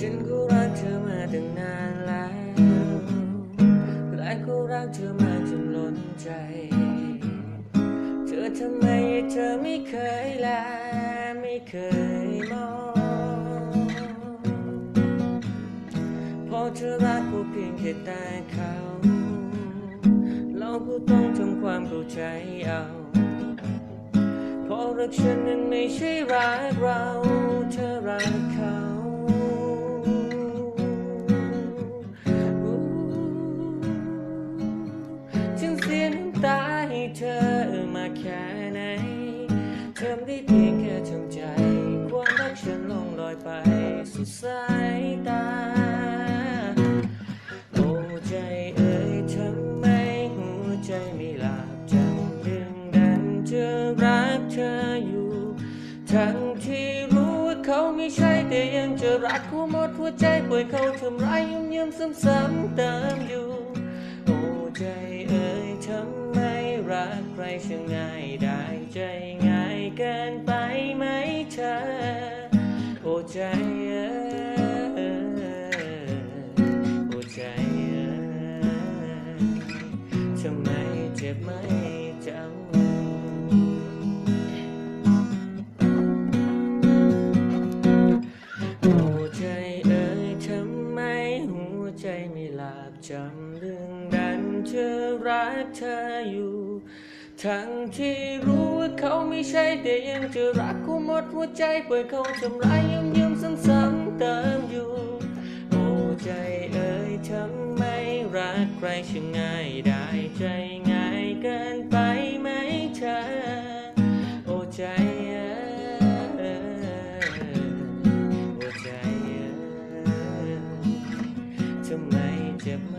ฉันก็รักเธอมาตั้งนานแล้ว และก็รักเธอมาจนล้นใจ เธอทำไมเธอไม่เคยลาไม่เคยมองพอเธอรักกูเพียงแค่ตาเขา เราก็ต้องทำความเข้าใจเอาเพราะรักฉันนั้นไม่ใช่รักเรา เธอรักเขา เธอมาแค่ไหนเธอไม่ได้เพียงแค่ทำใจ ความรักฉันลงลอยไปสุดสายตา โอ้ใจเอ่ยทำไมหัวใจไม่หลับจำดึงดันเจะรักเธออยู่ ทั้งที่รู้ว่าเขาไม่ใช่แต่ยังจะรักเขาหมดหัวใจปล่อยเขาทำร้ายย้ำย้ำซ้ำๆเติมอยู่ รักใครช่งง่ายได้ใจง่ายเกินไปไหมเธอ โอ้ใจเอ่ยโอ้ใจเอ่ยทำไมเจ็บไหมจำโอ้ใจเอ่ยทำไมหัวใจไม่หลับจำเรื่องดันเธอรักเธออยู่ ทั้งที่รู้ว่าเขาไม่ใช่แต่ยังจะรักเขาหมดหัวใจปล่อยเขาทำร้ายย้ำย้ำซ้ำๆเติมอยู่โอ้ใจเอ่ยทำไมรักใครช่างง่ายได้ใจง่ายเกินไปไหมเธอโอ้ใจเอ่ยโอ้ใจเอ่ยทำไมเจ็บไหม